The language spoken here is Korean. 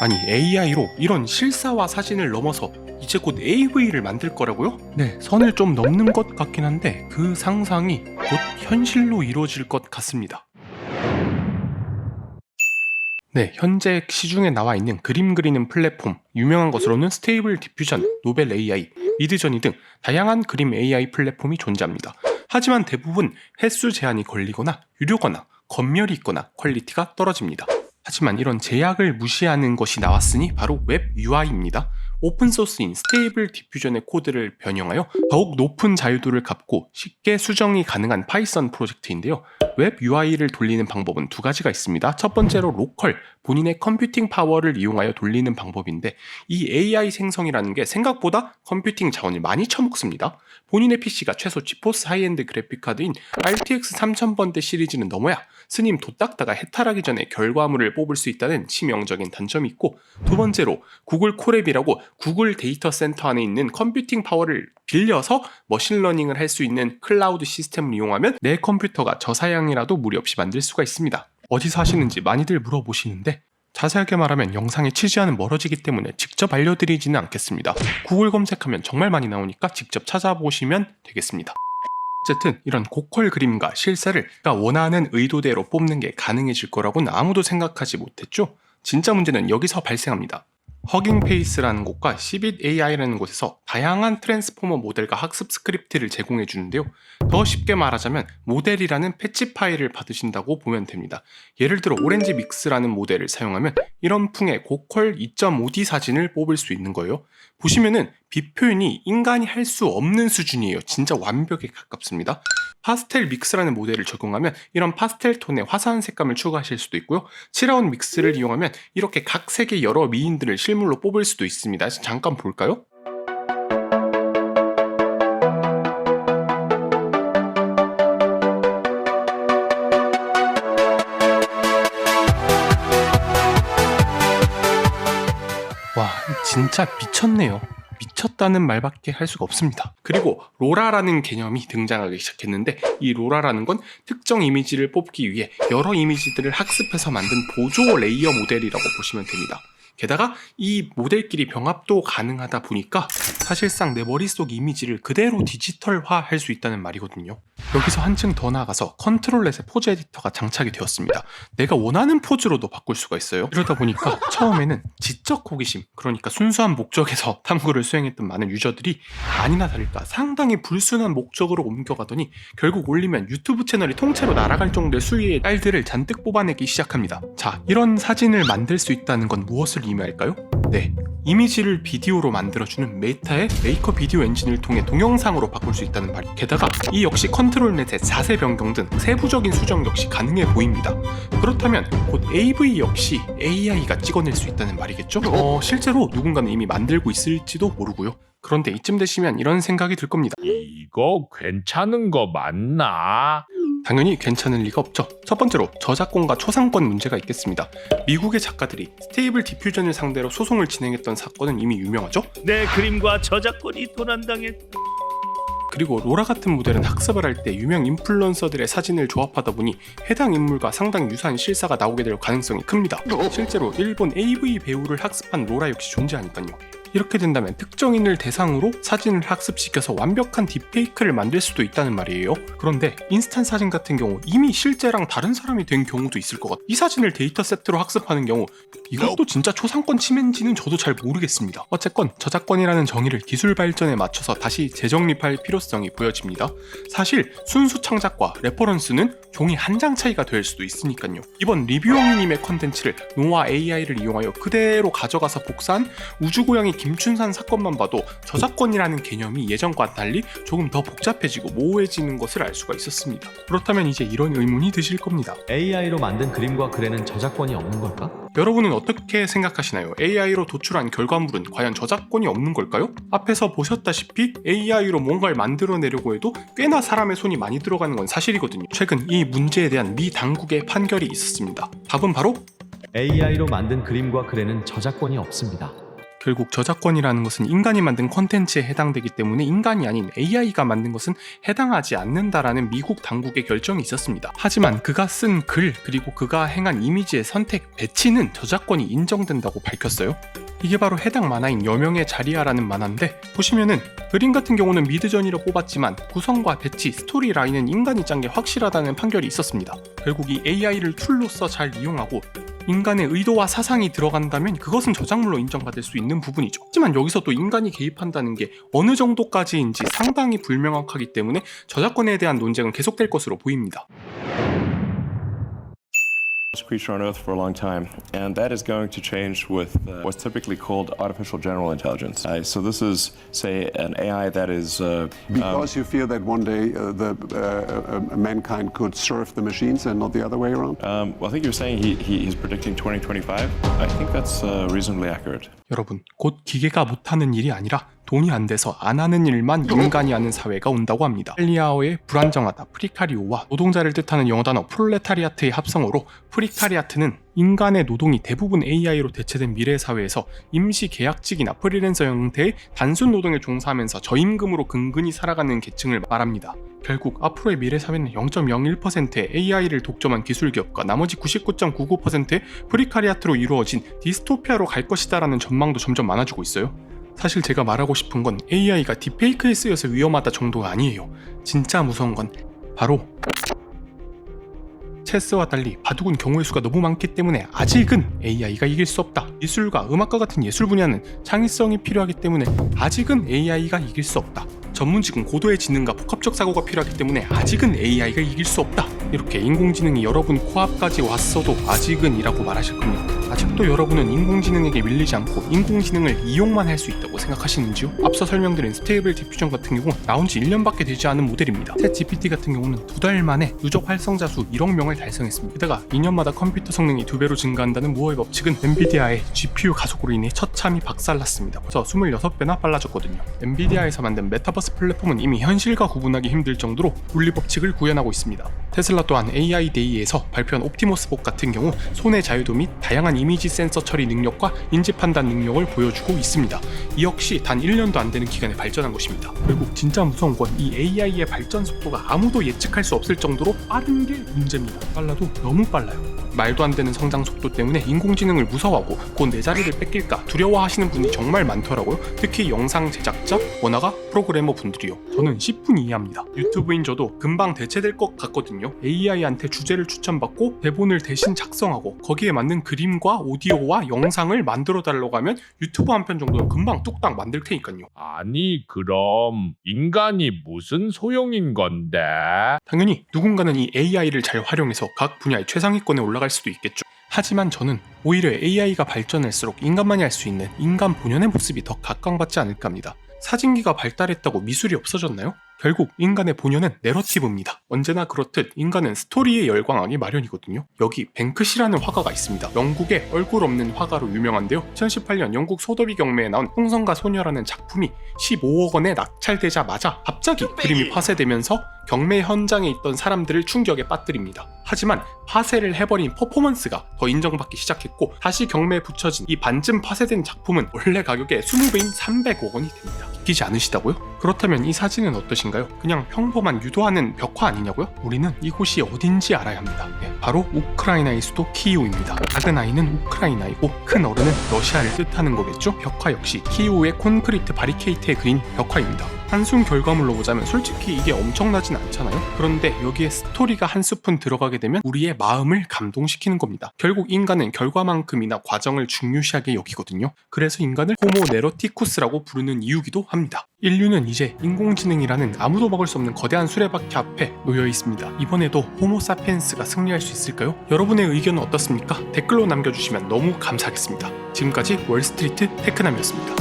아니 AI로 이런 실사와 사진을 넘어서 이제 곧 AV를 만들 거라고요? 네, 선을 좀 넘는 것 같긴 한데 그 상상이 곧 현실로 이루어질 것 같습니다. 네, 현재 시중에 나와 있는 그림 그리는 플랫폼, 유명한 것으로는 스테이블 디퓨전, 노벨 AI, 미드저니 등 다양한 그림 AI 플랫폼이 존재합니다. 하지만 대부분 횟수 제한이 걸리거나 유료거나 검열이 있거나 퀄리티가 떨어집니다. 하지만 이런 제약을 무시하는 것이 나왔으니 바로 웹 UI입니다. 오픈소스인 스테이블 디퓨전의 코드를 변형하여 더욱 높은 자유도를 갖고 쉽게 수정이 가능한 파이썬 프로젝트인데요. 웹 UI를 돌리는 방법은 두 가지가 있습니다. 첫 번째로 로컬, 본인의 컴퓨팅 파워를 이용하여 돌리는 방법인데 이 AI 생성이라는 게 생각보다 컴퓨팅 자원을 많이 처먹습니다. 본인의 PC가 최소 지포스 하이엔드 그래픽카드인 RTX 3000번대 시리즈는 넘어야 스님 도딱다가 해탈하기 전에 결과물을 뽑을 수 있다는 치명적인 단점이 있고 두 번째로 구글 콜앱이라고 구글 데이터 센터 안에 있는 컴퓨팅 파워를 빌려서 머신러닝을 할 수 있는 클라우드 시스템을 이용하면 내 컴퓨터가 저사양 이라도 무리 없이 만들 수가 있습니다. 어디서 하시는지 많이들 물어보시는데 자세하게 말하면 영상의 취지와는 멀어지기 때문에 직접 알려드리지는 않겠습니다. 구글 검색하면 정말 많이 나오니까 직접 찾아보시면 되겠습니다. 어쨌든 이런 고퀄 그림과 실사를 원하는 의도대로 뽑는 게 가능해질 거라고는 아무도 생각하지 못했죠. 진짜 문제는 여기서 발생합니다. 허깅페이스라는 곳과 시빗 AI라는 곳에서 다양한 트랜스포머 모델과 학습 스크립트를 제공해 주는데요. 더 쉽게 말하자면 모델이라는 패치 파일을 받으신다고 보면 됩니다. 예를 들어 오렌지 믹스라는 모델을 사용하면 이런 풍의 고퀄 2.5D 사진을 뽑을 수 있는 거예요. 보시면은 비표현이 인간이 할 수 없는 수준이에요. 진짜 완벽에 가깝습니다. 파스텔 믹스라는 모델을 적용하면 이런 파스텔 톤의 화사한 색감을 추가하실 수도 있고요. 칠라운 믹스를 이용하면 이렇게 각 색의 여러 미인들을 실물로 뽑을 수도 있습니다. 잠깐 볼까요? 와, 진짜 미쳤네요. 미쳤다는 말밖에 할 수가 없습니다. 그리고 로라라는 개념이 등장하기 시작했는데 이 로라라는 건 특정 이미지를 뽑기 위해 여러 이미지들을 학습해서 만든 보조 레이어 모델이라고 보시면 됩니다. 게다가 이 모델끼리 병합도 가능하다 보니까 사실상 내 머릿속 이미지를 그대로 디지털화 할 수 있다는 말이거든요. 여기서 한층 더 나아가서 컨트롤렛의 포즈 에디터가 장착이 되었습니다. 내가 원하는 포즈로도 바꿀 수가 있어요. 이러다 보니까 처음에는 지적 호기심, 그러니까 순수한 목적에서 탐구를 수행했던 많은 유저들이 아니나 다를까 상당히 불순한 목적으로 옮겨가더니 결국 올리면 유튜브 채널이 통째로 날아갈 정도의 수위의 딸들을 잔뜩 뽑아내기 시작합니다. 자, 이런 사진을 만들 수 있다는 건 무엇을 의미할까요? 네. 이미지를 비디오로 만들어주는 메타의 메이커 비디오 엔진을 통해 동영상으로 바꿀 수 있다는 말. 게다가 이 역시 컨트롤 넷의 자세 변경 등 세부적인 수정 역시 가능해 보입니다. 그렇다면 곧 AV 역시 AI가 찍어낼 수 있다는 말이겠죠? 어, 실제로 누군가는 이미 만들고 있을지도 모르고요. 그런데 이쯤 되시면 이런 생각이 들 겁니다. 이거 괜찮은 거 맞나? 당연히 괜찮을 리가 없죠. 첫 번째로 저작권과 초상권 문제가 있겠습니다. 미국의 작가들이 스테이블 디퓨전을 상대로 소송을 진행했던 사건은 이미 유명하죠. 내 그림과 저작권이 도난당했. 그리고 로라 같은 모델은 학습을 할 때 유명 인플루언서들의 사진을 조합하다 보니 해당 인물과 상당히 유사한 실사가 나오게 될 가능성이 큽니다. 실제로 일본 AV 배우를 학습한 로라 역시 존재하니까요. 이렇게 된다면 특정인을 대상으로 사진을 학습시켜서 완벽한 딥페이크를 만들 수도 있다는 말이에요. 그런데 인스탄 사진 같은 경우 이미 실제랑 다른 사람이 된 경우도 있을 것 같아요. 이 사진을 데이터 세트로 학습하는 경우 이것도 진짜 초상권 침해인지는 저도 잘 모르겠습니다. 어쨌건 저작권이라는 정의를 기술 발전에 맞춰서 다시 재정립할 필요성이 보여집니다. 사실 순수 창작과 레퍼런스는 종이 한 장 차이가 될 수도 있으니까요. 이번 리뷰영님의 컨텐츠를 노아 AI를 이용하여 그대로 가져가서 복사한 우주고양이 김춘산 사건만 봐도 저작권이라는 개념이 예전과 달리 조금 더 복잡해지고 모호해지는 것을 알 수가 있었습니다. 그렇다면 이제 이런 의문이 드실 겁니다. AI로 만든 그림과 글에는 저작권이 없는 걸까? 여러분은 어떻게 생각하시나요? AI로 도출한 결과물은 과연 저작권이 없는 걸까요? 앞에서 보셨다시피 AI로 뭔가를 만들어내려고 해도 꽤나 사람의 손이 많이 들어가는 건 사실이거든요. 최근 이 문제에 대한 미 당국의 판결이 있었습니다. 답은 바로 AI로 만든 그림과 글에는 저작권이 없습니다. 결국 저작권이라는 것은 인간이 만든 컨텐츠에 해당되기 때문에 인간이 아닌 AI가 만든 것은 해당하지 않는다라는 미국 당국의 결정이 있었습니다. 하지만 그가 쓴 글 그리고 그가 행한 이미지의 선택, 배치는 저작권이 인정된다고 밝혔어요. 이게 바로 해당 만화인 여명의 자리야라는 만화인데 보시면은 그림 같은 경우는 미드전이라 뽑았지만 구성과 배치, 스토리 라인은 인간이 짠 게 확실하다는 판결이 있었습니다. 결국 이 AI를 툴로서 잘 이용하고 인간의 의도와 사상이 들어간다면 그것은 저작물로 인정받을 수 있는 부분이죠. 하지만 여기서 또 인간이 개입한다는 게 어느 정도까지인지 상당히 불명확하기 때문에 저작권에 대한 논쟁은 계속될 것으로 보입니다. creature on Earth for a long time, and that is going to change with uh, what's typically called artificial general intelligence. Uh, so this is, say, an AI that is. Uh, um, Because you fear that one day uh, the uh, uh, mankind could serve the machines and not the other way around? um, well, I think you were saying he, he, he's predicting 2025. I think that's uh, reasonably accurate. 여러분, 곧 기계가 못하는 일이 아니라 돈이 안 돼서 안 하는 일만 인간이 하는 사회가 온다고 합니다. 헬리아어의 불안정하다, 프리카리오와 노동자를 뜻하는 영어 단어 프롤레타리아트의 합성어로 프리카리아트는 인간의 노동이 대부분 AI로 대체된 미래 사회에서 임시 계약직이나 프리랜서 형태의 단순 노동에 종사하면서 저임금으로 근근히 살아가는 계층을 말합니다. 결국 앞으로의 미래 사회는 0.01%의 AI를 독점한 기술 기업과 나머지 99.99%의 프리카리아트로 이루어진 디스토피아로 갈 것이다라는 전망도 점점 많아지고 있어요. 사실 제가 말하고 싶은 건 AI가 딥페이크에 쓰여서 위험하다 정도가 아니에요. 진짜 무서운 건 바로 체스와 달리 바둑은 경우의 수가 너무 많기 때문에 아직은 AI가 이길 수 없다. 미술과 음악과 같은 예술 분야는 창의성이 필요하기 때문에 아직은 AI가 이길 수 없다. 전문직은 고도의 지능과 복합적 사고가 필요하기 때문에 아직은 AI가 이길 수 없다. 이렇게 인공지능이 여러분 코앞까지 왔어도 아직은 이라고 말하실 겁니다. 아직도 여러분은 인공지능에게 밀리지 않고 인공지능을 이용만 할 수 있다고 생각하시는지요? 앞서 설명드린 스테이블 디퓨전 같은 경우 나온 지 1년밖에 되지 않은 모델입니다. 챗 GPT 같은 경우는 두 달 만에 누적 활성자 수 1억 명을 달성했습니다. 게다가 2년마다 컴퓨터 성능이 두 배로 증가한다는 무어의 법칙은 엔비디아의 GPU 가속으로 인해 처참히 박살났습니다. 그래서 26배나 빨라졌거든요. 엔비디아에서 만든 메타버스 플랫폼은 이미 현실과 구분하기 힘들 정도로 물리 법칙을 구현하고 있습니다. 테슬라 또한 AI 데이에서 발표한 옵티머스복 같은 경우 손의 자유도 및 다양한 이미지 센서 처리 능력과 인지 판단 능력을 보여주고 있습니다. 이 역시 단 1년도 안 되는 기간에 발전한 것입니다. 결국 진짜 무서운 건 이 AI의 발전 속도가 아무도 예측할 수 없을 정도로 빠른 게 문제입니다. 빨라도 너무 빨라요. 말도 안 되는 성장 속도 때문에 인공지능을 무서워하고 곧 내 자리를 뺏길까 두려워하시는 분이 정말 많더라고요. 특히 영상 제작자, 원화가 프로그래머 분들이요. 저는 10분 이해합니다. 유튜브인 저도 금방 대체될 것 같거든요. AI한테 주제를 추천받고 대본을 대신 작성하고 거기에 맞는 그림과 오디오와 영상을 만들어 달라고 하면 유튜브 한 편 정도는 금방 뚝딱 만들 테니까요. 아니 그럼 인간이 무슨 소용인 건데? 당연히 누군가는 이 AI를 잘 활용해서 각 분야의 최상위권에 올라 갈 수도 있겠죠. 하지만 저는 오히려 AI가 발전할수록 인간만이 할 수 있는 인간 본연의 모습이 더 각광받지 않을까 합니다. 사진기가 발달했다고 미술이 없어졌나요? 결국 인간의 본연은 내러티브입니다. 언제나 그렇듯 인간은 스토리에 열광하기 마련이거든요. 여기 뱅크시라는 화가가 있습니다. 영국의 얼굴 없는 화가로 유명한데요. 2018년 영국 소더비 경매에 나온 홍성과 소녀라는 작품이 15억 원에 낙찰되자마자 갑자기 그림이 파쇄되면서 경매 현장에 있던 사람들을 충격에 빠뜨립니다. 하지만 파쇄를 해버린 퍼포먼스가 더 인정받기 시작했고 다시 경매에 붙여진 이 반쯤 파쇄된 작품은 원래 가격의 20배인 300억 원이 됩니다. 웃기지 않으시다고요? 그렇다면 이 사진은 어떠신가요? 그냥 평범한 유도하는 벽화 아니냐고요? 우리는 이곳이 어딘지 알아야 합니다. 네, 바로 우크라이나의 수도 키이우입니다. 작은 아이는 우크라이나이고 큰 어른은 러시아를 뜻하는 거겠죠? 벽화 역시 키이우의 콘크리트 바리케이트에 그린 벽화입니다. 한순 결과물로 보자면 솔직히 이게 엄청나진 않잖아요. 그런데 여기에 스토리가 한 스푼 들어가게 되면 우리의 마음을 감동시키는 겁니다. 결국 인간은 결과만큼이나 과정을 중요시하게 여기거든요. 그래서 인간을 호모 네로티쿠스라고 부르는 이유기도 합니다. 인류는 이제 인공지능이라는 아무도 막을 수 없는 거대한 수레바퀴 앞에 놓여 있습니다. 이번에도 호모사피엔스가 승리할 수 있을까요? 여러분의 의견은 어떻습니까? 댓글로 남겨주시면 너무 감사하겠습니다. 지금까지 월스트리트 테크남이었습니다.